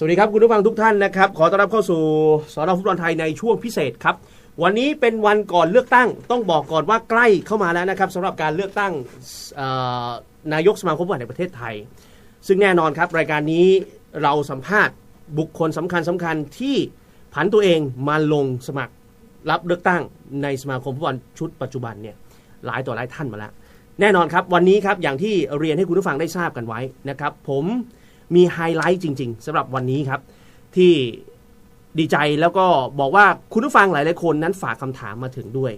สวัสดีครับคุณผู้ฟังทุกท่านนะครับ ขอต้อนรับเข้าสู่สอนอฟุตบอลไทยในช่วงพิเศษครับ วันนี้เป็นวันก่อนเลือกตั้ง ต้องบอกก่อนว่าใกล้เข้ามาแล้วนะครับสำหรับการเลือกตั้งนายกสมาคมฟุตบอลแห่งประเทศไทย ซึ่งแน่นอนครับ รายการนี้เราสัมภาษณ์บุคคลสำคัญสำคัญที่ผันตัวเองมาลงสมัครรับเลือกตั้งในสมาคมฟุตบอลชุดปัจจุบันเนี่ยหลายต่อหลายท่านมาแล้วแน่นอนครับวันนี้ครับอย่างที่เรียนให้คุณผู้ฟังได้ทราบกันไว้นะครับ ผม มีไฮไลท์จริง ๆสำหรับวันนี้ครับ ที่ดีใจแล้วก็บอกว่าคุณผู้ฟังหลายๆคนนั้นฝากคำถามมาถึงด้วย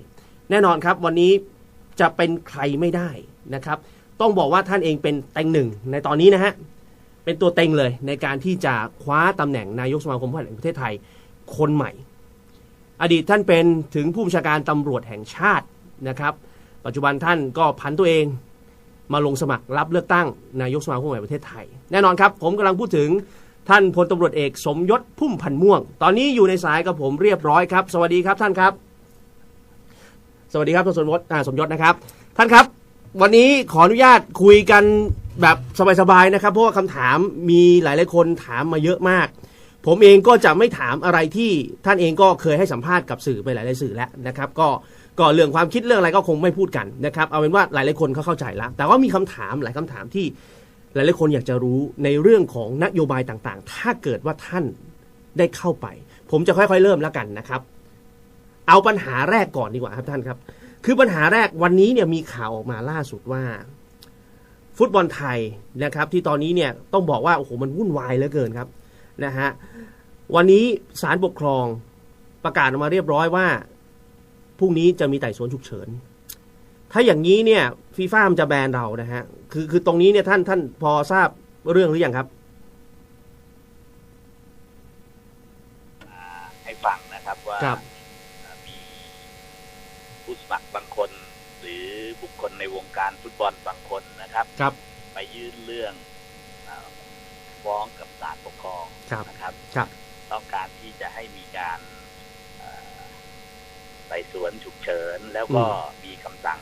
แน่นอนครับวันนี้จะเป็นใครไม่ได้นะครับ ต้องบอกว่าท่านเองเป็นเต็งหนึ่งในตอนนี้นะฮะเป็นตัวเต็งเลยในการที่จะคว้าตำแหน่งนายกสมาคมฟุตบอลแห่งประเทศไทยคนใหม่ อดีตท่านเป็นถึงผู้บัญชาการตำรวจแห่งชาตินะครับ ปัจจุบันท่านก็พันตัวเอง มาลงสมัครรับเลือกตั้งนายกสมาคมแห่งประเทศไทย แน่นอนครับ ผมกำลังพูดถึงท่านพลตำรวจเอกสมยศพุ่มพันธ์ม่วง ตอนนี้อยู่ในสายกับผมเรียบร้อยครับ สวัสดีครับท่านครับ สวัสดีครับท่านสมยศสมยศนะครับ ท่านครับ วันนี้ขออนุญาตคุยกันแบบสบายๆนะครับเพราะว่าคำถามมีหลายๆคนถามมาเยอะมาก ผมเองก็จะไม่ถามอะไรที่ท่านเองก็เคยให้สัมภาษณ์กับสื่อไปหลายๆสื่อแล้วนะครับ ก็ ก็เรื่องความคิดเรื่องอะไรก็คงไม่พูดกันนะครับ เอาเป็นว่าหลายๆคนเขาเข้าใจแล้ว แต่ว่ามีคำถามหลายคำถามที่หลายๆคนอยากจะรู้ในเรื่องของนโยบายต่างๆ ถ้าเกิดว่าท่านได้เข้าไป ผมจะค่อยๆเริ่มแล้วกันนะครับ เอาปัญหาแรกก่อนดีกว่าครับท่านครับ คือปัญหาแรกวันนี้เนี่ยมีข่าวออกมาล่าสุดว่า ฟุตบอลไทยนะครับ ที่ตอนนี้เนี่ยต้องบอกว่าโอ้โหมันวุ่นวายเหลือเกินครับนะฮะวันนี้ศาลปกครองประกาศออกมาเรียบร้อยว่า พรุ่งนี้จะมีไต่สวนฉุกเฉิน ถ้าอย่างนี้เนี่ยฟีฟ่ามันจะแบนเรานะฮะ คือคือตรงนี้เนี่ยท่านท่านพอทราบเรื่องหรือยังครับให้ฟังนะครับว่าครับมีผู้สมัครบางคน หรือบุคคลในวงการฟุตบอลบางคนนะครับ ครับ ไปยื่นเรื่องอ่าฟ้องกับศาลปกครองครับนะครับ ครับ ต้องการที่จะให้มีการเอ่อไต่สวนฉุกเฉิน แล้วก็มีคำสั่ง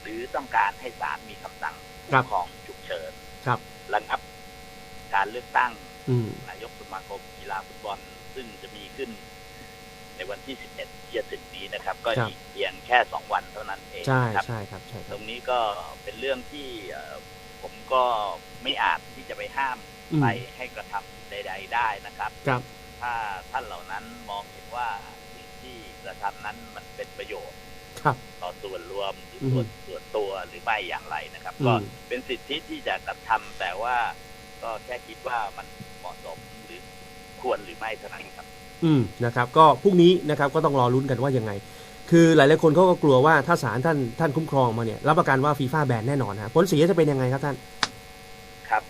หรือต้องการให้ศาลมีคำสั่งครัคุ้บมครองฉุกเฉินครับระงับการเลือกตั้งอืมนายกสมาคมกีฬาฟุตบอลซึ่งจะมีขึ้น ในวันที่ 11ที่จะถึงนี้นะครับ ก็ครับอีกเพียงแค่2วันเท่านั้นเองใช่นะครับใช่ครับใช่คตรับรงนี้ก็เป็นเรื่องที่เอ่อผมก็ไม่อาจที่จะไปห้ามอืมไปให้กระทำใด ๆ ได้นะครับครับ ถ้าท่านเหล่านั้นมองเห็นว่าสิ่งที่ก ระทำนั้นมันเป็นประโยชน์ครับต่อส่วนรวมหรืออืมส่วนส่วนตัวหรือไม่อย่างไรนะครับอืมก็เป็นสิทธิที่จะกระทำแต่ว่าก็แค่คิดว่ามันเหมาะสมหรือควรหรือไม่เท่านั้นครับ อืมนะครับ ก็พรุ่งนี้นะครับก็ต้องรอลุ้นกันว่ายังไง คือหลายๆคนเขาก็กลัวว่าถ้าศาลท่านท่านคุ้มครองมาเนี่ยรับประกันว่าฟีฟ่าแบนแน่นอนฮะผลเสียจะเป็นยังไงครับท่าน ครับ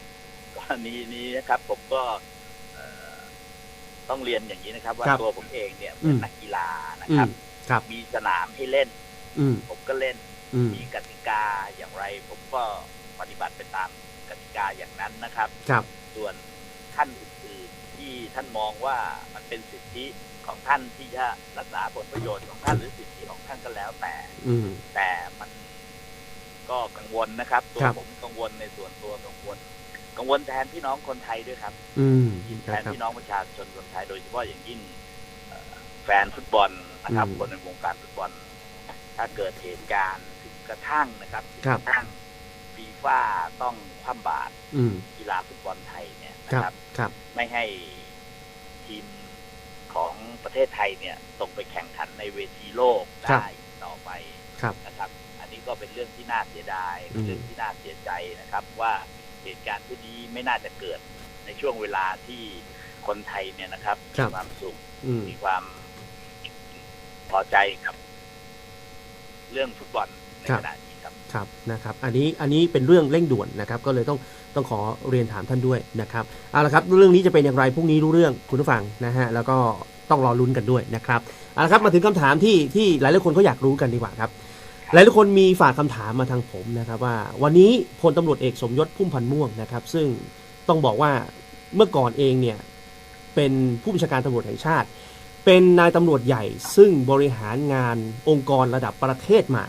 กรณีนี้นะครับผมก็เอ่อ ต้องเรียนอย่างนี้นะครับ ว่าครับตัวผมเองเนี่ยอืเป็นม นักกีฬานะอืครับมครับ มีสนามให้เล่น อืมผมก็เล่น อืมมีกติกาอย่างไร ผมก็ปฏิบัติไปตามกติกาอย่างนั้นนะครับ ครับ ส่วนท่านอื่นๆที่ท่านมองว่ามันเป็นสิทธิของท่านที่จะรักษาผลประโยชน์ของท่านหรือสิทธิของท่านก็แล้วแต่ อืม แต่มันก็กังวลนะครับ ตัวครับ ผมกังวลในส่วนตัวกังวล กังวลแทนพี่น้องคนไทยด้วยครับ อืมแทนะนครับพี่น้องประชาชนคนไทย โดยเฉพาะอย่างยิ่งเอ่อแฟนฟุตบอลนะครับอืมคนในวงการฟุตบอล ถ้าเกิดเหตุการณ์ถึงกระทั่งนะครับถึงครับกระทั่งฟีฟ่าต้องคว่ำบาตรอืมกีฬาฟุตบอลไทยเนี่ยคนะรับครับครับ ไม่ให้ทีมของประเทศไทยเนี่ยส่งไปแข่งขันในเวทีโลกครับได้ต่อไปครับนะครับ อันนี้ก็เป็นเรื่องที่น่าเสียดายอืมเรื่องที่น่าเสียใจนะครับว่า เหตุการณ์ที่นี้ไม่น่าจะเกิดในช่วงเวลาที่คนไทยเนี่ยนะครับครัมีบความสุขอืมมีความพอใจกับ เรื่องฟุตบอลในครับขณะนี้ครับครับนะครับ อันนี้อันนี้เป็นเรื่องเร่งด่วนนะครับ ก็เลยต้องต้องขอเรียนถามท่านด้วยนะครับเอาละครับเรื่องนี้จะเป็นอย่างไรพรุ่งนี้รู้เรื่องคุณผู้ฟังนะฮะแล้วก็ต้องรอลุ้นกันด้วยนะครับเอาละครับมาถึงคำถามที่ที่หลายหลายๆคนเขาอยากรู้กันดีกว่าครับ หลายหลายๆคนมีฝากคำถามมาทางผมนะครับว่า วันนี้พลตำรวจเอกสมยศพุ่มพันธ์ม่วงนะครับ ซึ่งต้องบอกว่าเมื่อก่อนเองเนี่ยเป็นผู้บัญชาการตำรวจแห่งชาติ เป็นนายตำรวจใหญ่ ซึ่งบริหารงานองค์กรระดับประเทศมา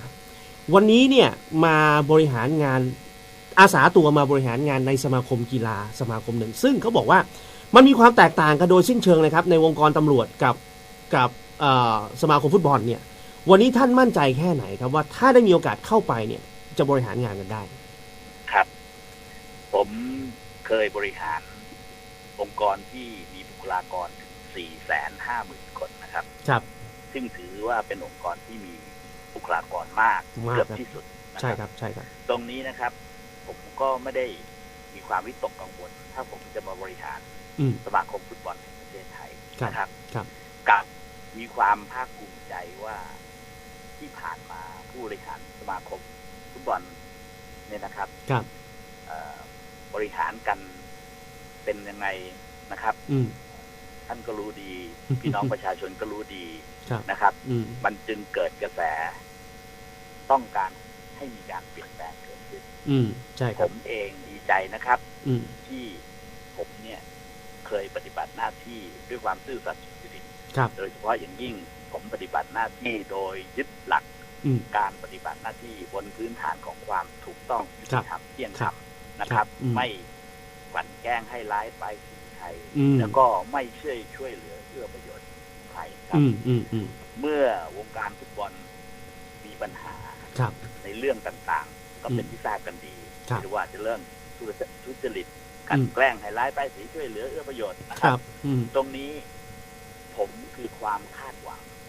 วันนี้เนี่ยมาบริหารงานอาสาตัวมาบริหารงานในสมาคมกีฬาสมาคมหนึ่ง ซึ่งเขาบอกว่ามันมีความแตกต่างกันโดยสิ้นเชิงเลยครับในวงการตำรวจกับกับสมาคมฟุตบอลเนี่ย วันนี้ท่านมั่นใจแค่ไหนครับว่าถ้าได้มีโอกาสเข้าไปเนี่ย จะบริหารงานกันได้ ครับ ผมเคยบริหารองค์กรที่มีบุคลากรถึง4 5 0 0 0 0คนนะครับ ครับ ซึ่งถือว่าเป็นองค์กรที่มีบุคลากรมากมากเกือบครับที่สุดนะใช่คครับรับ ใช่ครับ ตรงนี้นะครับ ผมก็ไม่ได้มีความวิตกกังวล ถ้าผมจะมาบริหารอืมสมาคมฟุตบอลแห่งประเทศไทยครับนะครับ ครับ กับมีความภาคภูมิใจว่า ที่ผ่านมาผู้บริหารสมาคมฟุตบอลเนี่ยนะครับครับเอ่อบริหารกันเป็นยังไงนะครับอืมท่านก็รู้ดี พี่น้องประชาชนก็รู้ดีครับนะครับอืมมันจึงเกิดกระแส ต้องการให้มีการเปลี่ยนแปลงเกิดขึ้นอืมใช่คผรับมเองดีใจนะครับอืมที่ผมเนี่ย เคยปฏิบัติหน้าที่ด้วยความซื่อสัตย์สุจริตครับโดยเฉพาะอย่างยิ่ง ผมปฏิบัติหน้าที่โดยยึดหลักอืมการปฏิบัติหน้าที่บนพื้นฐานของความถูกต้องยุติธรรมเที่ยงธครรัรบมนะครับอืมไม่กลั่นแกล้งให้ร้ายไปายสีใครอืมแล้วก็ไม่ช่วยช่วยเหลือเอื้อประโยชน์ใครครับอืมอืมอืมเมื่อวงการฟุตบอลมีปัญหาครับในเรื่องต่างๆ ก็เป็นอืมที่ทราบกันดีครับไม่ว่าจะเรื่องทุจริตกลันอืมแกล้งให้ร้ายป้ายสีช่วยเหลือเอื้อประโยชน์นะคครัรับบอืมตรงนี้ผมคือความคาดหวัง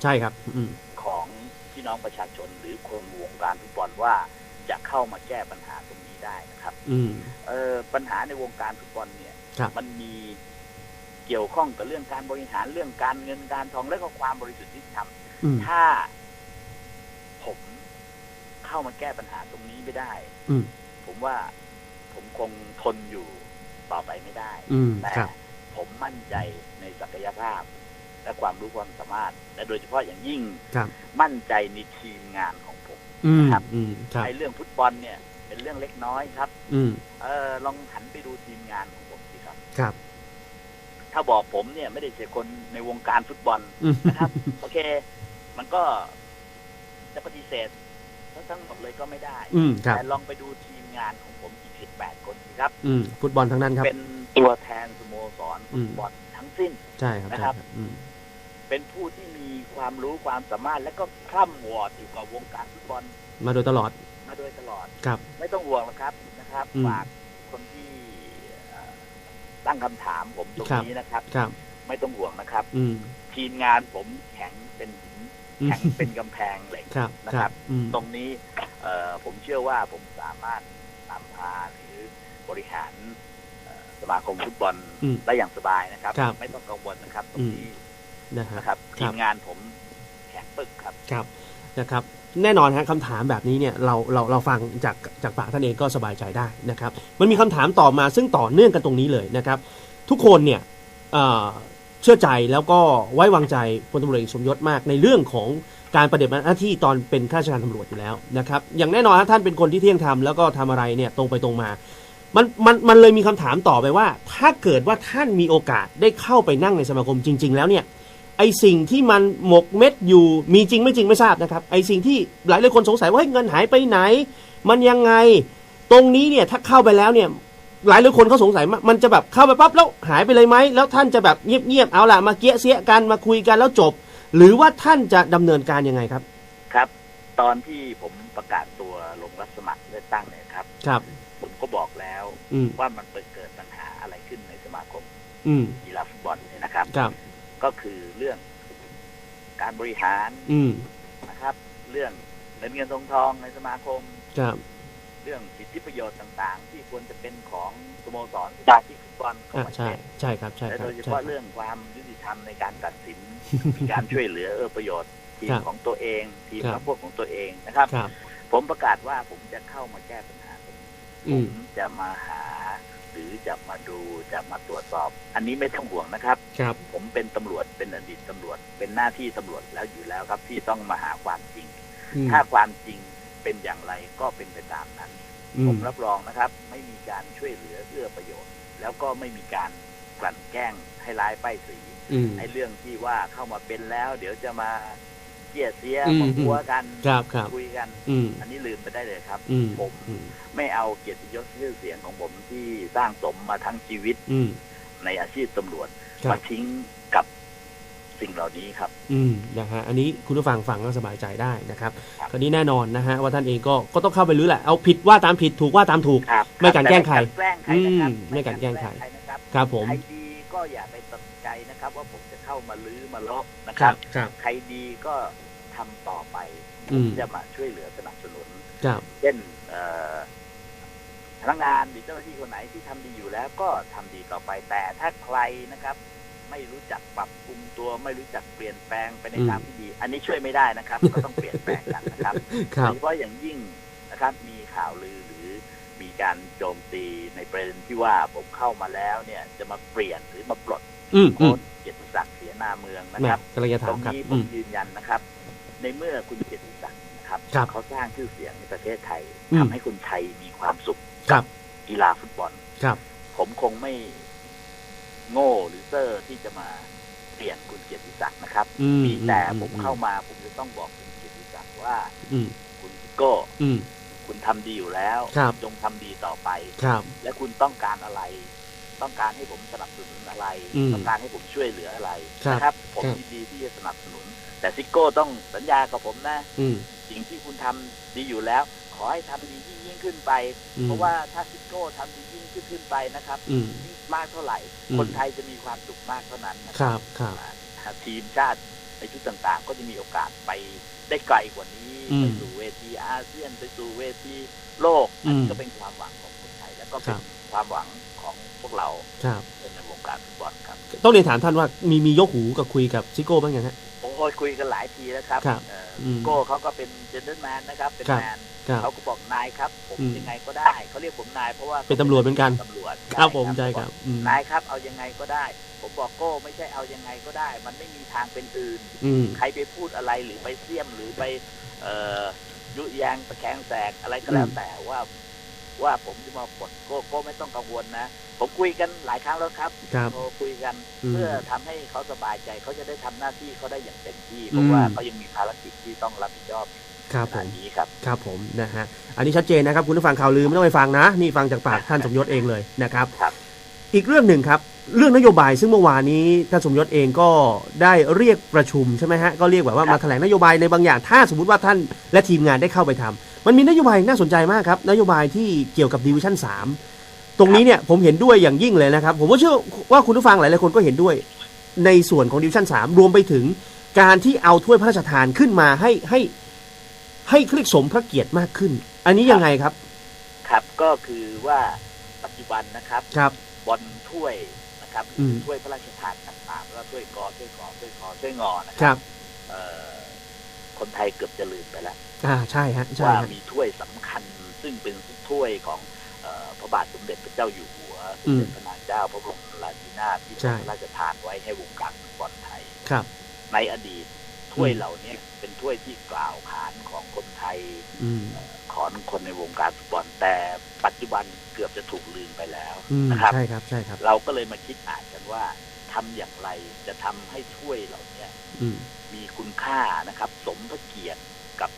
ใช่ครับ อืมของพี่น้องประชาชนหรือคนวงการฟุตบอลว่าจะเข้ามาแก้ปัญหาตรงนี้ได้นะครับ อืมเออปัญหาในวงการฟุตบอลเนี่ยครับมันมีเกี่ยวข้องกับเรื่องการบริหารเรื่องการเงินการทองและก็ความบริสุทธิ์ยุติธรรมอืมถ้าผมเข้ามาแก้ปัญหาตรงนี้ไม่ได้ อืมผมว่าผมคงทนอยู่ต่อไปไม่ได้อืมแต่ครับผมมั่นใจในศักยภาพ และความรู้ความสามารถ และโดยเฉพาะอย่างยิ่งครับมั่นใจในทีมงานของผมอืมครับอืมครับไอ้เรื่องฟุตบอลเนี่ย เป็นเรื่องเล็กน้อยครับ อืมเออลองหันไปดูทีมงานของผมสิครับครับ ถ้าบอกผมเนี่ยไม่ได้ใช่คนในวงการฟุตบอลอืมนะครับ โอเค มันก็จะปฏิเสธทั้งหมดเลยก็ไม่ได้อืมครับแต่ลองไปดูทีมงานของผมอีก18คนสิครับ อืมฟุตบอลทั้งนั้นครับ เป็นตัวแทนสโมสรอืฟุมตบอลทั้งสิ้นใช่ครับนะใช่ครับอืม เป็นผู้ที่มีความรู้ความสามารถ และก็คร่ำวอร์ดอยู่กับวงการฟุตบอลมาโดยตลอดมาโดยตลอดครับ ไม่ต้องห่วงหรอกครับนะครับอืมฝากคนที่เอ่อตั้งคำถามผมตรงครับนี้นะครับครับ ไม่ต้องห่วงนะครับ อืมทีมงานผมแข็งเป็นหินอืมแข็งเป็นกำแพงเหล็กครับนะคครัรับบอืมตรงนี้เอ่อผมเชื่อว่าผมสามารถนำพาหรือบริหารเอ่อสมาคมฟุตบอลอืมได้อย่างสบายนะครับครับ ไม่ต้องกังวลนะครับ ตรงนี้ นะฮะนะครับคทีรับมงานผมแข็งปึกครับครับนะครับ แน่นอนฮะคำถามแบบนี้เนี่ยเราเราเราฟังจากจากปากท่านเองก็สบายใจได้นะครับ มันมีคำถามต่อมาซึ่งต่อเนื่องกันตรงนี้เลยนะครับ ทุกคนเนี่ยเอ่อเชื่อใจแล้วก็ไว้วางใจพลตำรวจเอกสมยศมากในเรื่องของการปฏิบัติหน้าที่ตอนเป็นข้าราชการตำรวจอยู่แล้วนะครับ อย่างแน่นอนฮะท่านเป็นคนที่เที่ยงธรรมแล้วก็ทำอะไรเนี่ยตรงไปตรงมา มันมันมันเลยมีคำถามต่อไปว่า ถ้าเกิดว่าท่านมีโอกาสได้เข้าไปนั่งในสมาคมจริง ๆ แล้วเนี่ย ไอสิ่งที่มันหมกเม็ดอยู่ มีจริงไม่จริงไม่ทราบนะครับ ไอสิ่งที่หลายหลายคนสงสัยว่าเฮ้ยเงินหายไปไหน มันยังไง ตรงนี้เนี่ยถ้าเข้าไปแล้วเนี่ยหลายหลายคนเขาสงสัยว่ามันจะแบบเข้าไปปั๊บแล้วหายไปเลยไหมแล้วท่านจะแบบเงียบๆเอาล่ะมาเกี้ยเสียกันมาคุยกันแล้วจบ หรือว่าท่านจะดำเนินการยังไงครับ ครับ ตอนที่ผมประกาศตัวลงรับสมัครเลือกตั้งเนี่ยครับ ครับ ผมก็บอกแล้วอืมว่ามันเกิดปัญหาอะไรขึ้นในสมาคมอืมกีฬาฟุตบอลเนี่ยนะครับครับ ก็คือเรื่องการบริหารอืมนะครับ เรื่องเงินเงินทองทองในสมาคมครับเรื่องสิทธิประโยชน์ต่างๆ ที่ควรจะเป็นของสโมสรกีฬาที่ฟุตบอลของอ่าประใช่เทศใช่ครับใช่และครัโดบยเฉใช่พาะครับเรื่องความยุติธรรมในการตัดสินมีการช่วยเหลือเอื้อประโยชน์ทีมครับของตัวเอง ทีมครับพวกของตัวเองนะครับครับ ผมประกาศว่าผมจะเข้ามาแก้ปัญหาตรงนี้อืผมมจะมาหา หรือจะมาดูจะมาตรวจสอบ อันนี้ไม่ต้องห่วงนะครับครับ ผมเป็นตำรวจเป็นอดีตตำรวจ เป็นหน้าที่ตำรวจแล้วอยู่แล้วครับ ที่ต้องมาหาความจริงอืมถ้าความจริงเป็นอย่างไรก็เป็นไปตามนั้นอืผมมรับรองนะครับ ไม่มีการช่วยเหลือเอื้อประโยชน์ แล้วก็ไม่มีการกลั่นแกล้งให้ร้ายป้ายสีอืมไอ้เรื่องที่ว่าเข้ามาเป็นแล้ว เดี๋ยวจะมา เกลียดเสียอืมมาหัวกันครับครับคุยกัน อืม อันนี้ลืมไปได้เลยครับ อืม ผมอืมไม่เอาเกียรติยศชื่อเสียงของผมที่สร้างสมมาทั้งชีวิตอืม ในอาชีพตำรวจครับ มาทิ้งกับสิ่งเหล่านี้ครับ อืมนะฮะอันนี้คุณผู้ฟังฟังก็สบายใจได้นะครับ ครับ คราวนี้แน่นอนนะฮะว่าท่านเองก็ก็ต้องเข้าไปรื้อแหละเอาผิดว่าตามผิดถูกว่าตามถูก ครับไม่กลั่นแกล้งใครแต่ไม่กลั่นแกล้งใครนะครับอืมไม่กลั่นแกล้งใคร นะครับครับผม ใครดีก็อย่าไปตัดสินใจนะครับ ว่าผมจะ เข้ามาลื้อมาลบนะคครัรับบครับ ใครดีก็ทำต่อไปอืมจะมาช่วยเหลือสนับสนุนครับเช่นเอ่อพนักงานหรือเจ้าหน้าที่คนไหนที่ทำดีอยู่แล้วก็ทำดีต่อไปแต่ถ้าใครนะครับ ไม่รู้จักปรับปรุงตัว ไม่รู้จักเปลี่ยนแปลงไปในอืมทางที่ดี อันนี้ช่วยไม่ได้นะครับ ก็ต้องเปลี่ยนแปลงกันนะครับครัโดบยเฉพาะอย่างยิ่งนะครับ มีข่าวลือหรือมีการโจมตีในประเด็นที่ว่าผมเข้ามาแล้วเนี่ย จะมาเปลี่ยนหรือมาปลดอืมอืโค้ม นาเมืองนะแม่ครับกำลังจะตถารมงครับนี้ผอืมมยืนยันนะครับ ในเมื่อคุณเกียรติศักดิ์นะครับครับเขาสร้างชื่อเสียงในประเทศไทยอืมทำให้คนไทยมีความสุขครับกีฬาฟุตบอลครับ ผมคงไม่โง่หรือเซอร์ที่จะมาเปลี่ยนคุณเกียรติศักดิ์นะครับอืมมีแต่อืผมเข้ามาผมจะต้องบอกคุณเกียรติศักดิ์ว่าอืมคุณซิโก้อืมคุณทำดีอยู่แล้วครับจงทำดีต่อไปครับและคุณต้องการอะไร ต้องการให้ผมสนับสนุนอะไรอืมต้องการให้ผมช่วยเหลืออะไรครับนะครับ ผมครับยินดีที่จะสนับสนุน แต่ซิโก้ต้องสัญญากับผมนะอืมสิ่งที่คุณทำดีอยู่แล้ว ขอให้ทำดียิ่งยิ่งขึ้นไปอืมเพราะว่าถ้าซิโก้ทำดียิ่งขึ้นขึ้นไปนะครับอืมยิ่งมากเท่าไหร่อืมคนไทยจะมีความสุขมากเท่านั้นนะคครัรับบครับอ่าทีมชาติในชุดต่างๆ ก็จะมีโอกาสไปได้ไกลกว่านี้อืมไปสู่เวทีอาเซียนไปสู่เวทีโลกอืมอันนี้ก็เป็นความหวังของคนไทยแล้วก็เป็ครันบความหวังของพวก เราครับในวงการฟุตบอลครับ ต้องเรียนถามท่านว่ามีมียกหูกับคุยกับซิโก้บ้างยังฮะผมเคยคุยกันหลายทีแล้วครับครับเอ่ออมโก้เขาก็เป็นเจนเดอร์แมนนะครับ เป็นครับแมนครับเขาก็บอกนายครับผมอืมยังไงก็ได้เขาเรียกผมนายเพราะว่าเป็นตำรวจเหมือนกันตำรวจครับผมเขาใช่อกครับอืมนายครับ เอายังไงก็ได้ ผมบอกโก้ไม่ใช่เอายังไงก็ได้ มันไม่มีทางเป็นอื่นอืมใครไปพูดอะไรหรือไปเสี่ยมหรือไปเอ่อยุแยงตะแคงแสกอะไรก็แล้วอืมแต่ว่า ว่าผมจะมาปลดโก้โก้ไม่ต้องกังวลนะ ผมคุยกันหลายครั้งแล้วครับครับโทรคุยกันอืมเพื่อทำให้เขาสบายใจเขาจะได้ทำหน้าที่เขาได้อย่างเต็มที่เพราะว่าอืมเขายังมีภารกิจที่ต้องรับผิดชอบครับขผนาดมนี้ครับครับผมนะฮะอันนี้ชัดเจนนะครับคุณผู้ฟังข่าวลือไม่ต้องไปฟังนะ นี่ฟังจากปากท่านสมยศเองเลยนะครับครับอีกเรื่องหนึ่งครับ เรื่องนโยบายซึ่งเมื่อวานนี้ท่านสมยศเองก็ได้เรียกประชุมใช่ไหมฮะก็เรียกแบบว่าครับมาแถลงนโยบายในบางอย่าง ถ้าสมมติว่าท่านและทีมงานได้เข้าไปทำ มันมีนโยบายน่าสนใจมากครับ นโยบายที่เกี่ยวกับดิวิชั่น3 ตรงนี้เนี่ยผมเห็นด้วยอย่างยิ่งเลยนะครับ ผมก็เชื่อว่าคุณผู้ฟังหลายๆคนก็เห็นด้วย ในส่วนของดิวิชั่น3 รวมไปถึงการที่เอาถ้วยพระราชทานขึ้นมาให้ให้ให้เรียกสมพระเกียรติมากขึ้น อันนี้ยังไงครับ ครับก็คือว่าปัจจุบันนะครับครับบอลถ้วยนะครับอืมถ้วยพระราชทานต่างๆแล้วถ้วยกอถ้วยกอถ้วยคอถ้วยงอนะคครับรับเอ่อคนไทยเกือบจะลืมไปแล้ว อ่าใช่ฮะใช่ว่าฮะมีถ้วยสำคัญ ซึ่งเป็นถ้วยของเออพระบาทสมเด็จพระเจ้าอยู่หัวสอืมมเด็จพระนางเจ้าพระบรมราชินีนาถที่ใช่พระราชทานไว้ให้วงการฟุตบอลไทยครับ ในอดีตถ้วยอืมเหล่านี้เป็นถ้วยที่กล่าวขานของคนไทยอืมของคนในวงการฟุตบอลแต่ปัจจุบันเกือบจะถูกลืมไปแล้วอืมนะครับใช่ครับใช่ครับ เราก็เลยมาคิดอ่านกันว่าทำอย่างไรจะทำให้ถ้วยเหล่านี้อืมมีคุณค่านะครับ สมพระเกียรติกับ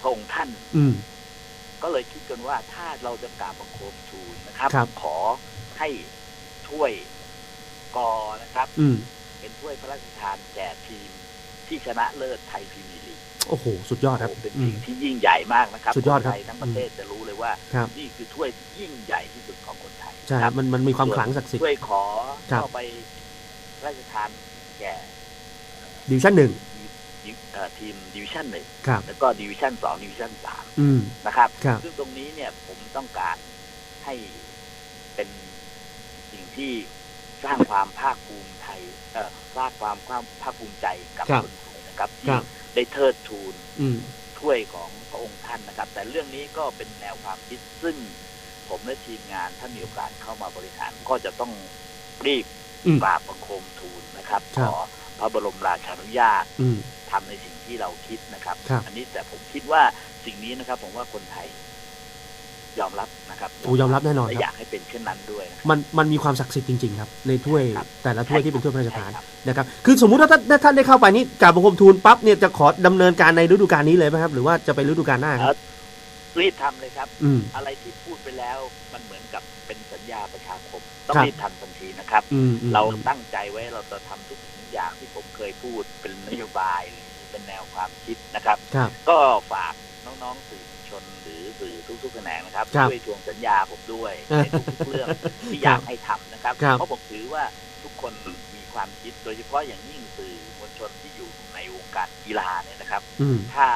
พระองค์ท่าน อืมก็เลยคิดกันว่าถ้าเราจะกราบบังคมทูลนะครับครับขอให้ถ้วยกอนะครับ อืมเป็นถ้วยพระราชทานแก่ทีมที่ชนะเลิศไทยพรีเมียร์ลีกโอ้โห สุดยอดครับโอ้เป็นอืสิ่มงที่ยิ่งใหญ่มากนะครับสุดยอดครับนไทยทั้งประเทศจะรู้เลยว่าครับนี่คือถ้วยที่ยิ่งใหญ่ที่สุดของคนไทยใช่ครับมันมันมีความขลังศักดิ์สิทธิ์ถ้วยขอครับก็ไปพระราชทานแก่ดิวิชั่นหนึ่งดิเอ่อ ทีมดิวิชั่นหนึ่งครับแล้วก็ดิวิชั่นสองดิวิชั่นสามอืมนะครับครับ ซึ่งตรงนี้เนี่ยผมต้องการให้เป็นสิ่งที่สร้างความภาคภูมิไทยเอ่อสร้างความความภาคภูมิใจกับครับคนไทยนะครับคที่รับได้เทิดทูนอืมถ้วยของพระองค์ท่านนะครับ แต่เรื่องนี้ก็เป็นแนวความคิดซึ่งผมและทีมงานถ้ามีโอกาสเข้ามาบริหารก็จะต้องรีบอืมกราบบังคมทูลนะครับครัขบอ พระบรมราชานุญาตอืมทำในสิ่งที่เราคิดนะครับครับ อันนี้แต่ผมคิดว่าสิ่งนี้นะครับ ผมว่าคนไทย ยอมรับนะครับโอ้ยอมรับแน่นอนและคอรับยากให้เป็นเช่นนั้นด้วยนะครับมันมันมีความศักดิ์สิทธิ์จริง ๆ ครับ ในถ้วยครับแต่ละถ้วยที่เป็นถ้วยพระราชทานใช่ครับนะครับ คือสมมุติถ้าท่านถ้าท่านได้เข้าไปนี่กราบบังคมทูลปั๊บเนี่ยจะขอดำเนินการในฤดูกาลนี้เลยไหมครับ หรือว่าจะไปฤดูกาลหน้าครับรีบทำเลยครับอืมอะไรที่พูดไปแล้วมันเหมือนกับเป็นสัญญาประชาคม ต้องครับรีบทำทันทีนะครับอืมอืมเราตั้งใจไว้เราจะทำทุก อย่างที่ผมเคยพูดเป็นนโยบายหรือเป็นแนวความคิดนะครับครับก็ฝากน้องๆสื่อมวลชนหรือสื่อทุกๆแขนงนะครับครับช่วยทวงสัญญาผมด้วยครับในทุกๆเรื่องที่อยากให้ทำนะครับครับ เพราะผมถือว่าทุกคนมีความคิดโดยเฉพาะอย่างยิ่งสื่อมวลชนที่อยู่ในวงการกีฬาเนี่ยนะครับอืมถ้า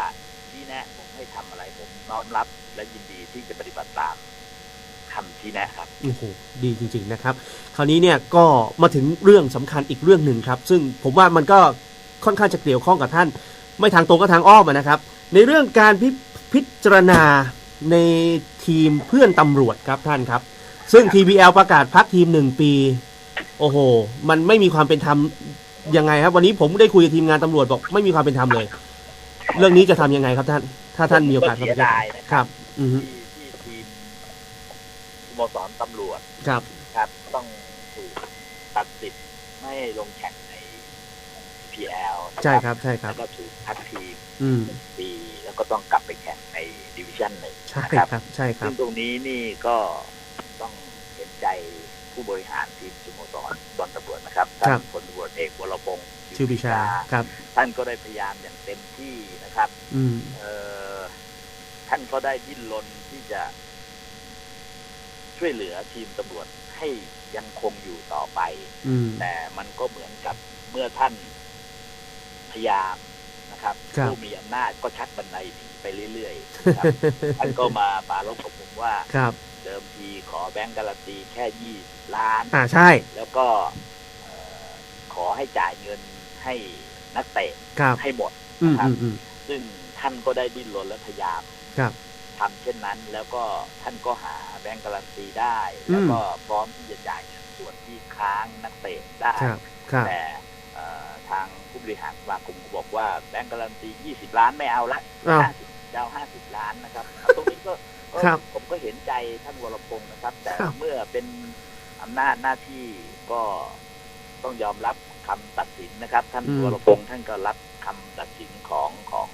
ที่แนะผมให้ทำอะไรผมน้อมรับและยินดีที่จะปฏิบัติตาม คำที่แนะครับโอ้โหดีจริง ๆนะครับ คราวนี้เนี่ยก็มาถึงเรื่องสำคัญอีกเรื่องหนึ่งครับ ซึ่งผมว่ามันก็ค่อนข้างจะเกี่ยวข้องกับท่าน ไม่ทางตรงก็ทางอ้อมอะนะครับ ในเรื่องการพิพิจารณาในทีมเพื่อนตำรวจครับท่านครับ ซึ่ง TBL ประกาศพักทีมหนึ่งปี โอ้โห มันไม่มีความเป็นธรรมยังไงครับ วันนี้ผมได้คุยกับทีมงานตำรวจบอกไม่มีความเป็นธรรมเลย เรื่องนี้จะทำยังไงครับท่าน ถ้าท่านมีโอกาสเสียดายนะคครัรับบอือฮึที่ที่ทีมส โมสรตำรวจครับครับ ต้องถูกตัดสิทธิ์ไม่ลงแข่งใน PL ใช่ครับใช่ครับแล้วก็ถูกพักทีมอืมปีแล้วก็ต้องกลับไปแข่งในดิวิชั่นหนึ่งใช่ครับรบใช่ครับซึ่งตรงนี้นี่ก็ต้องเห็นใจผู้บริหารทีมสโมสรบอลตำรวจนะครับครัท่านพลตำรวจเอกวรพงศ์ชื่อบิชาครับ ท่านก็ได้พยายามอย่างเต็มที่นะครับ อืมเอ่อท่านก็ได้ดิ้นรนที่จะ ช่วยเหลือทีมตำรวจให้ยังคงอยู่ต่อไปอืมแต่มันก็เหมือนกับเมื่อท่านพยายามนะครับครับผู้มีอำนาจก็ชักบันไดหนีไปเรื่อยๆนะครับท่านก็มาปรารบกับผมว่าครับ เดิมทีขอแบงก์การันตีแค่ยี่ล้านอ่าใช่ แล้วก็เอ่อขอให้จ่ายเงินให้นักเตะครับให้หมดอืมครับอืมอืมซึ่งท่านก็ได้ดิ้นรนและพยายามครับ ทำเช่นนั้น แล้วก็ท่านก็หาแบงก์การันตีได้อืมแล้วก็พร้อมที่จะจ่ายเงินส่วนที่ค้างนักเตะได้ครับครับแต่เอ่อทางผู้บริหารสมาคมก็บอกว่าแบงก์การันตี 20 ล้านไม่เอาละอ้าว50จะเอา50 ล้านนะครับ ตรงนี้ก็ก็ครับผมก็เห็นใจท่านวรพงศ์นะครับ แต่ครับเมื่อเป็นอำนาจหน้าที่ก็ต้องยอมรับคำตัดสินนะครับ ท่านวรพงศ์ท่านก็รับคำตัดสินของของ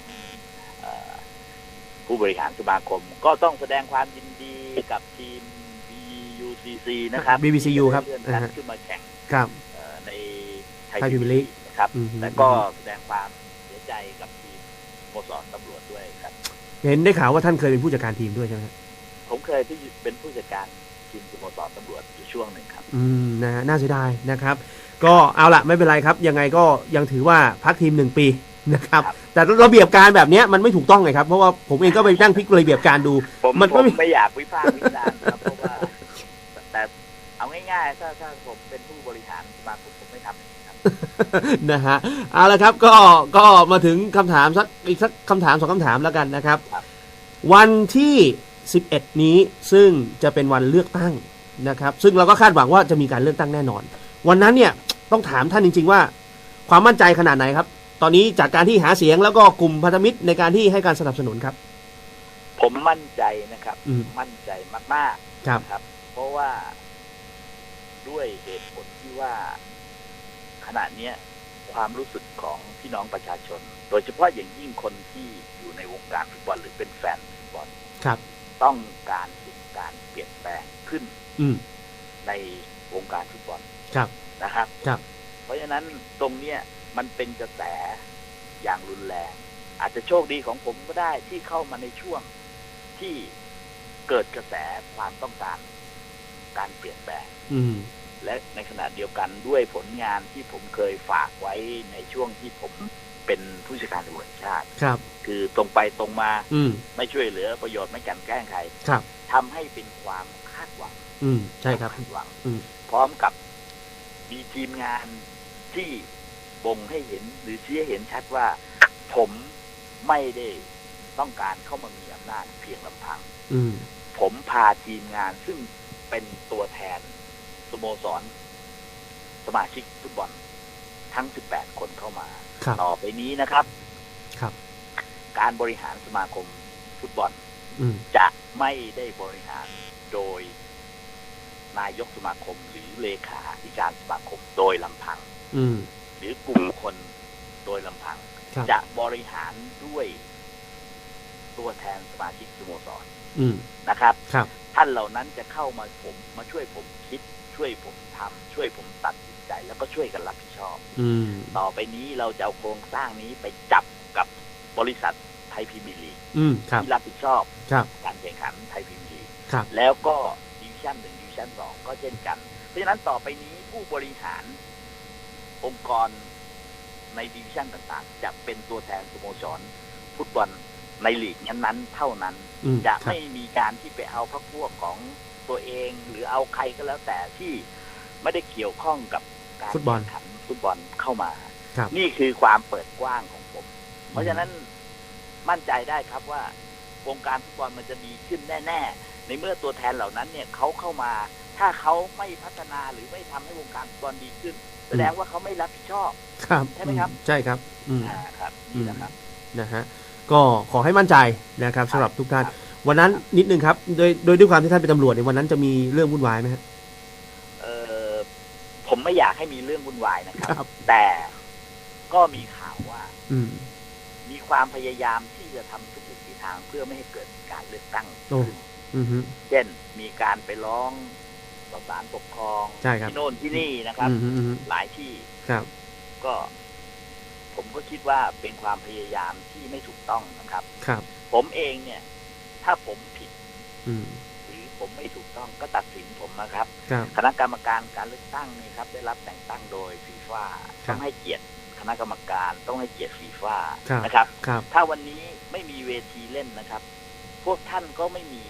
เอ่อ ผู้บริหารสมาคม ก็ต้องแสดงความยินดีกับทีม BUCC นะครับ BBCU ครับที่ได้เลื่อนอ่าชั้นฮะขึ้นมาแข่งครับเอ่อในไทยไทยพิพรีมเมียร์ลีลีกกนะครับอืมฮึแต่ก็แสดงความเสียใจกับทีมสโมสรตำรวจด้วยครับ เห็นได้ข่าวว่าท่านเคยเป็นผู้จัดการทีมด้วยใช่ไหมครับผมเคยที่เป็นผู้จัดการทีมสโมสรตำรวจอยู่ช่วงหนึ่งครับ อืมนะฮะน่าเสียดายนะครับ ก็เอาละไม่เป็นไรครับ ยังไงก็ยังถือว่าพักทีมหนึ่งปี นะครับครับ แต่ระเบียบการแบบเนี้ยมันไม่ถูกต้องเลยครับ เพราะว่าผมเองก็ไปนั่งพลิกระเบียบการดู ผมมันผมไม่ไม่อยากวิพากษ์วิจารณ์ครับเพราะว่าแต่เอาง่ายๆถ้าถ้าผมเป็นผู้บริหารสมาคมผมไม่ทำอย่างนี้ครับนะฮะเอาละครับก็ก็มาถึงคำถามสักอีกสักคำถามสองคำถามแล้วกันนะครับครับ วันที่ 11 นี้ซึ่งจะเป็นวันเลือกตั้งนะครับ ซึ่งเราก็คาดหวังว่าจะมีการเลือกตั้งแน่นอน วันนั้นเนี่ยต้องถามท่านจริง ๆ ว่า ความมั่นใจขนาดไหนครับ ตอนนี้จากการที่หาเสียงแล้วก็กลุ่มพันธมิตรในการที่ให้การสนับสนุนครับ ผมมั่นใจนะครับ อืมมั่นใจมากครับๆครับ เพราะว่าด้วยเหตุผลที่ว่าขณะเนี้ยความรู้สึกของพี่น้องประชาชน โดยเฉพาะอย่างยิ่งคนที่อยู่ในวงการฟุตบอลหรือเป็นแฟนฟุตบอลครับ ต้องการเห็นการเปลี่ยนแปลงขึ้นอืม ในวงการฟุตบอลครับนะครับ ครับ เพราะฉะนั้นตรงเนี้ย มันเป็นกระแสอย่างรุนแรง อาจจะโชคดีของผมก็ได้ที่เข้ามาในช่วงที่เกิดกระแสความต้องการ การเปลี่ยนแปลงอืมและในขณะเดียวกันด้วยผลงานที่ผมเคยฝากไว้ในช่วงที่ผมเป็นผู้จัดการตำรวจแห่งชาติ ครับ คือตรงไปตรงมา อืมไม่ช่วยเหลือประโยชน์ไม่กลันแกล้งใครครับทำให้เป็นความคาดหวัง อืมใช่ครับคาดหวังอืมพร้อมกับมีทีมงานที่ บ่งให้เห็นหรือชี้ให้เห็นชัดว่า ผมไม่ได้ต้องการเข้ามามีอำนาจเพียงลำพังอืมผมพาทีมงานซึ่งเป็นตัวแทนสโมสร สมาชิกฟุตบอลทั้ง 18 คนเข้ามาครับต่อไปนี้นะครับ ครับ การบริหารสมาคมฟุตบอลอืมจะไม่ได้บริหารโดย นายกสมาคมหรือเลขาธิการสมาคมโดยลำพังอืม หรือกลุ่มคนโดยลำพัง ครับ จะบริหารด้วยตัวแทนสมาชิกสโมสรอืมนะครับ ครับ ท่านเหล่านั้นจะเข้ามาผมมาช่วยผมคิด ช่วยผมทำช่วยผมตัดสินใจ แล้วก็ช่วยกันรับผิดชอบ อืมต่อไปนี้เราจะเอาโครงสร้างนี้ไปจับกับบริษัทไทยพรีเมียร์ลีกอืมครับ ที่รับผิดชอบครับ การแข่งขันไทยพรีเมียร์ลีกครับ แล้วก็ดิวิชั่นหนึ่งดิวิชั่นสองก็เช่นกัน เพราะฉะนั้นต่อไปนี้ผู้บริหาร องค์กรในดิวิชั่นต่างๆ จะเป็นตัวแทนสโมสรฟุตบอลในลีกนั้นๆเท่านั้นอืมจะครับไม่มีการที่ไปเอาพรรคพวกของตัวเอง หรือเอาใครก็แล้วแต่ที่ไม่ได้เกี่ยวข้องกับการฟุตบอลแข่งขันฟุตบอลเข้ามาครับนี่คือความเปิดกว้างของผม เพราะฉะนั้นมั่นใจได้ครับว่าวงการฟุตบอลมันจะดีขึ้นแน่ ๆ ในเมื่อตัวแทนเหล่านั้นเนี่ยเขาเข้ามา ถ้าเขาไม่พัฒนาหรือไม่ทำให้วงการฟุตบอลดีขึ้น แสดงว่าเขาไม่รับผิดชอบ ครับใช่ไหมครับ ใช่ครับ อืมอ่าครับนี่แหละครับนะฮะก็ขอให้มั่นใจนะครับสำหรับทุกท่านครับวันนั้นนิดนึงครับ โดยโดยด้วยความที่ท่านเป็นตำรวจในยวันนั้นจะมีเรื่องวุ่นวายไหมฮะเออผมไม่อยากให้มีเรื่องวุ่นวายนะครับครับแต่ก็มีข่าวว่า อืมมีความพยายามที่จะทำทุกวิถีทางเพื่อไม่ให้เกิดการเลือกตั้งโอ้ขึ้นอืมฮึเช่นมีการไปร้อง ต่อศาลปกครองใช่ครับที่โน่นที่นี่นะครับ อืมฮึอืมฮึหลายที่ครับ ก็ ผมก็คิดว่าเป็นความพยายามที่ไม่ถูกต้องนะครับ ครับ ผมเองเนี่ย ถ้าผมผิดอืมหรือผมไม่ถูกต้องก็ตัดสินผมนะครับ ครับ คณะกรรมการการเลือกตั้งนี่ครับ ได้รับแต่งตั้งโดยฟีฟ่าครับต้องให้เกียรติคณะกรรมการต้องให้เกียรติฟีฟ่าครับ นะครับ ครับ ถ้าวันนี้ไม่มีเวทีเล่นนะครับ พวกท่านก็ไม่มี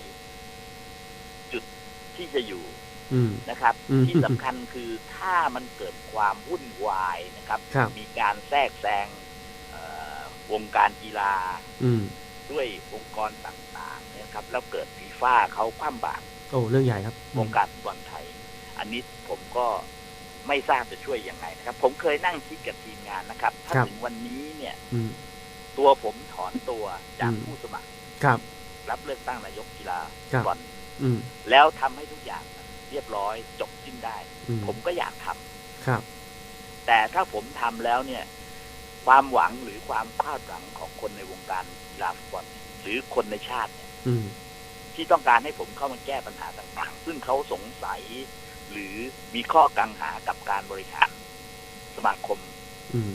จุดที่จะอยู่อืม นะครับอืมที่สำคัญคือถ้ามันเกิดความวุ่นวายนะครับครับมีการแทรกแซงเอ่อวงการกีฬาอืมด้วยองค์กรต่างๆเนะครับ แล้วเกิดฟีฟ่าเขาคว่ำบาตรโอ้เรื่องใหญ่ครับวงการฟุตบอลไทย อันนี้ผมก็ไม่ทราบจะช่วยยังไงนะครับ ผมเคยนั่งคิดกับทีมงานนะครับ ถ้าถึงวันนี้เนี่ยอืมตัวผมถอนตัวจากอืมผู้สมัคร ครับ รับเลือกตั้งนายกกีฬาครัฟุบตบอลอืมแล้วทำให้ทุกอย่างมัน เรียบร้อย จบสิ้นได้อืมผมก็อยากทำครับ แต่ถ้าผมทำแล้วเนี่ย ความหวังหรือความคาดหวังของคนในวงการกีฬาฟุตบอลหรือคนในชาติเนี่ยอืมที่ต้องการให้ผมเข้ามาแก้ปัญหาต่างๆ ซึ่งเขาสงสัย หรือมีข้อกังหากับการบริหารสมาคมอืม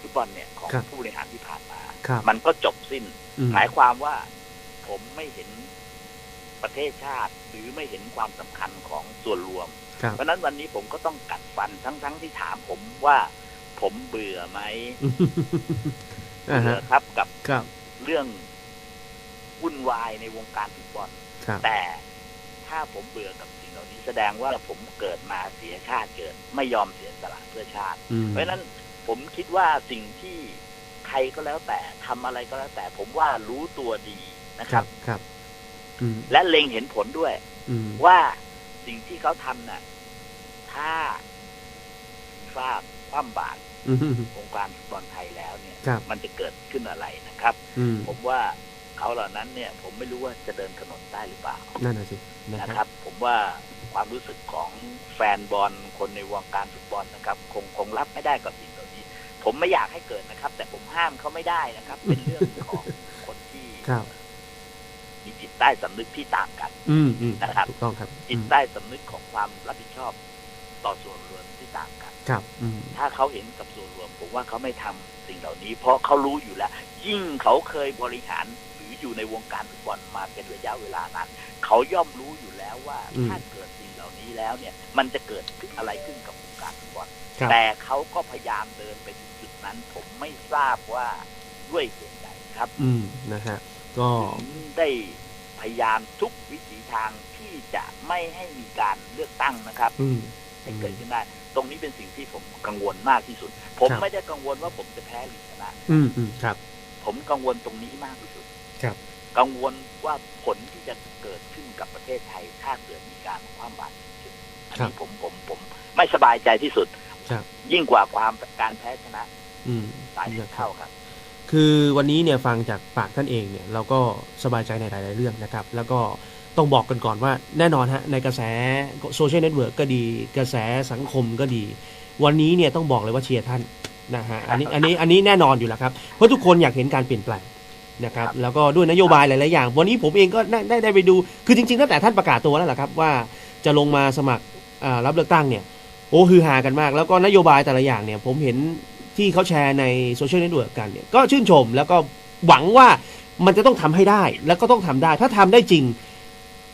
ฟุตบอลเนี่ยของครับผู้บริหารที่ผ่านมาครับมันก็จบสิ้นอืมหมายความว่าผมไม่เห็น ประเทศชาติ หรือไม่เห็นความสำคัญของส่วนรวมครับเพราะฉะนั้นวันนี้ผมก็ต้องกัดฟันทั้งๆที่ถามผมว่า ผมเบื่อไหมอ่าเบื่ฮะอครับกับครับเรื่องวุ่นวายในวงการฟุตบอลครับแต่ถ้าผมเบื่อกับสิ่งเหล่านี้แสดงว่าผมเกิดมาเสียชาติเกิด ไม่ยอมเสียสละเพื่อชาติอืมเพราะฉะนั้นผมคิดว่าสิ่งที่ใครก็แล้วแต่ทำอะไรก็แล้วแต่ผมว่ารู้ตัวดีนะคครัรับบครับอืม และเล็งเห็นผลด้วยอืมว่าสิ่งที่เขาทำน่ะ ถ้าฟีฟ่าคว่ำบาตรอืมองค์การฟุตบอลไทยแล้วเนี่ยครับมันจะเกิดขึ้นอะไรนะครับอืมผมว่าเขาเหล่านั้นเนี่ย ผมไม่รู้ว่าจะเดินถนนได้หรือเปล่า นั่นน่ะสินะนะคครับรับ ผมว่าความรู้สึกของแฟนบอลคนในวงการฟุตบอลนะครับ คงคงรับไม่ได้กับสิ่งเหล่านี้ ผมไม่อยากให้เกิดนะครับ แต่ผมห้ามเขาไม่ได้นะครับ เป็นเรื่องของคนที่ครับมีจิต ใต้สำนึกที่ต่างกันอืมอืมนะครับถูกต้องครับจิตใต้สำนึกของความรับผิดชอบต่อส่วนรวมที่ต่างกัน ครับ อืมถ้าเขาเห็นกับส่วนรวมผมว่าเขาไม่ทำสิ่งเหล่านี้ เพราะเขารู้อยู่แล้ว ยิ่งเขาเคยบริหารหรืออยู่ในวงการฟุตบอลมาเป็นระยะเวลานานเขาย่อมรู้อยู่แล้วว่าอืมถ้าเกิดสิ่งเหล่านี้แล้วเนี่ย มันจะเกิดอะไรขึ้นกับวงการฟุตบอลครับแต่เขาก็พยายามเดินไปถึงจุดนั้น ผมไม่ทราบว่าด้วยเหตุใดครับ อืมนะฮะก็ถึงได้พ ยายามทุกวิถีทางที่จะไม่ให้มีการเลือกตั้งนะครับอืมให้เกิดขึ้นได้ ตรงนี้เป็นสิ่งที่ผมกังวลมากที่สุด ผมครับไม่ได้กังวลว่าผมจะแพ้หรือชนะอืมอืมครับ ผมกังวลตรงนี้มากที่สุด ครับ กังวลว่าผลที่จะเกิดขึ้นกับประเทศไทย ถ้าเกิดมีการคว่ำบาตรขึ้นอันครับนี้ผมผมผม ไม่สบายใจที่สุดครับยิ่งกว่าความการแพ้ชนะ อืมหลายสิบเท่าครับ คือวันนี้เนี่ยฟังจากปากท่านเองเนี่ยเราก็สบายใจในหลายๆเรื่องนะครับ แล้วก็ต้องบอกกันก่อนว่าแน่นอนฮะในกระแสโซเชียลเน็ตเวิร์กก็ดี กระแสสังคมก็ดี วันนี้เนี่ยต้องบอกเลยว่าเชียร์ท่านนะฮะอันนี้อันนี้อันนี้แน่นอนอยู่แล้วครับ เพราะทุกคนอยากเห็นการเปลี่ยนแปลงนะครับแล้วก็ด้วยนโยบายหลาย ๆ อย่าง วันนี้ผมเองก็ได้ได้ไปดู คือจริง ๆ ตั้งแต่ท่านประกาศตัวแล้วแหละครับว่าจะลงมาสมัครรับเลือกตั้งเนี่ยโอ้ฮือฮากันมาก แล้วก็นโยบายแต่ละอย่างเนี่ยผมเห็น ที่เขาแชร์ในโซเชียลเน็ตเวิร์กกันเนี่ยก็ชื่นชมแล้วก็หวังว่ามันจะต้องทำให้ได้แล้วก็ต้องทำได้ ถ้าทำได้จริง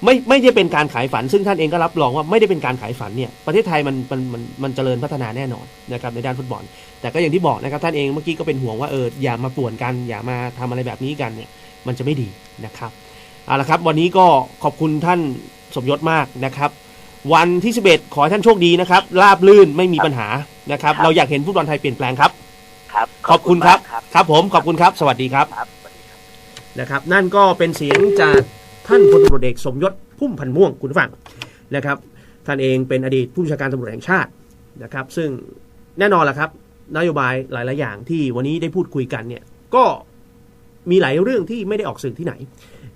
ไม่ไม่ได้เป็นการขายฝัน ซึ่งท่านเองก็รับรองว่าไม่ได้เป็นการขายฝันเนี่ยประเทศไทยมันมันมันมันเจริญพัฒนาแน่นอนนะครับในด้านฟุตบอล แต่ก็อย่างที่บอกนะครับท่านเองเมื่อกี้ก็เป็นห่วงว่าเอออย่ามาป่วนกัน อย่ามาทำอะไรแบบนี้กันเนี่ยมันจะไม่ดีนะครับเอาละครับ วันนี้ก็ขอบคุณท่านสมยศมากนะครับ วันที่ 11 ขอให้ท่านโชคดีนะครับราบลื่นไม่มีปัญหา นะครับ ครับ เราอยากเห็นฟุตบอลไทยเปลี่ยนแปลงครับ ครับขอบคุณครับ มากครับ ครับผมขอบคุณครับ สวัสดีครับ ครับสวัสดีครับ นะครับนั่นก็เป็นเสียงจากท่านพลตำรวจเอกสมยศพุ่มพันธ์ม่วงคุณผู้ฟังนะครับ ท่านเองเป็นอดีตผู้บัญชาการตำรวจแห่งชาตินะครับ ซึ่งแน่นอนแหละครับ นโยบายหลาย ๆ อย่างที่วันนี้ได้พูดคุยกันเนี่ยก็มีหลายเรื่องที่ไม่ได้ออกสื่อที่ไหน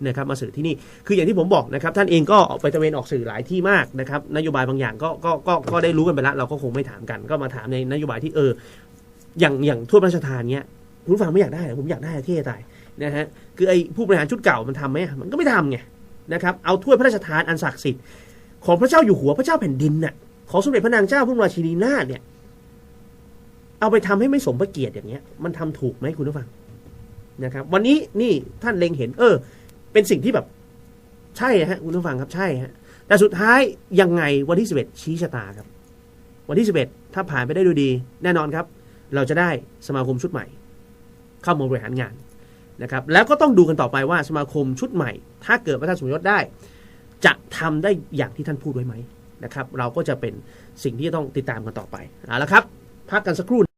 นะครับมาสื่อที่นี่คืออย่างที่ผมบอกนะครับท่านเองก็ออกไปตะเวนออกสื่อหลายที่มากนะครับนโยบายบางอย่างก็ก็ก็ก็ได้รู้กันไปแล้วเราก็คงไม่ถามกัน ก็มาถามในนโยบายที่เออ อย่างอย่างทั่วยพระราชทานเนี้ยคุณผู้ฟังไม่อยากได้ผมอยากได้เท่ตายนะฮะคือไอ้ผู้บริหารชุดเก่ามันทำไหมมันก็ไม่ทำไงนะครับเอาถ้วยพระราชทานอันศักดิ์สิทธิ์ของพระเจ้าอยู่หัวพระเจ้าแผ่นดินน่ะของสมเด็จพระนางเจ้าพระบรมราชินีนาถเนี่ย เอาไปทำให้ไม่สมพระเกียรติอย่างเงี้ย มันทำถูกไหมคุณผู้ฟังนะครับ วันนี้นี่ท่านเล็งเห็น เออ เป็นสิ่งที่แบบใช่ฮะคุณผู้ฟังครับใช่ฮะแต่สุดท้ายยังไงวันที่สิบเอ็ดชี้ชะตาครับ วันที่สิบเอ็ดถ้าผ่านไปได้ด้วยดี แน่นอนครับ เราจะได้สมาคมชุดใหม่ เข้ามาบริหารงานนะครับ แล้วก็ต้องดูกันต่อไปว่าสมาคมชุดใหม่ ถ้าเกิดว่าท่านสมยศได้ จะทำได้อย่างที่ท่านพูดไว้ไหมนะครับ เราก็จะเป็นสิ่งที่ต้องติดตามกันต่อไปเอาละครับ พักกันสักครู่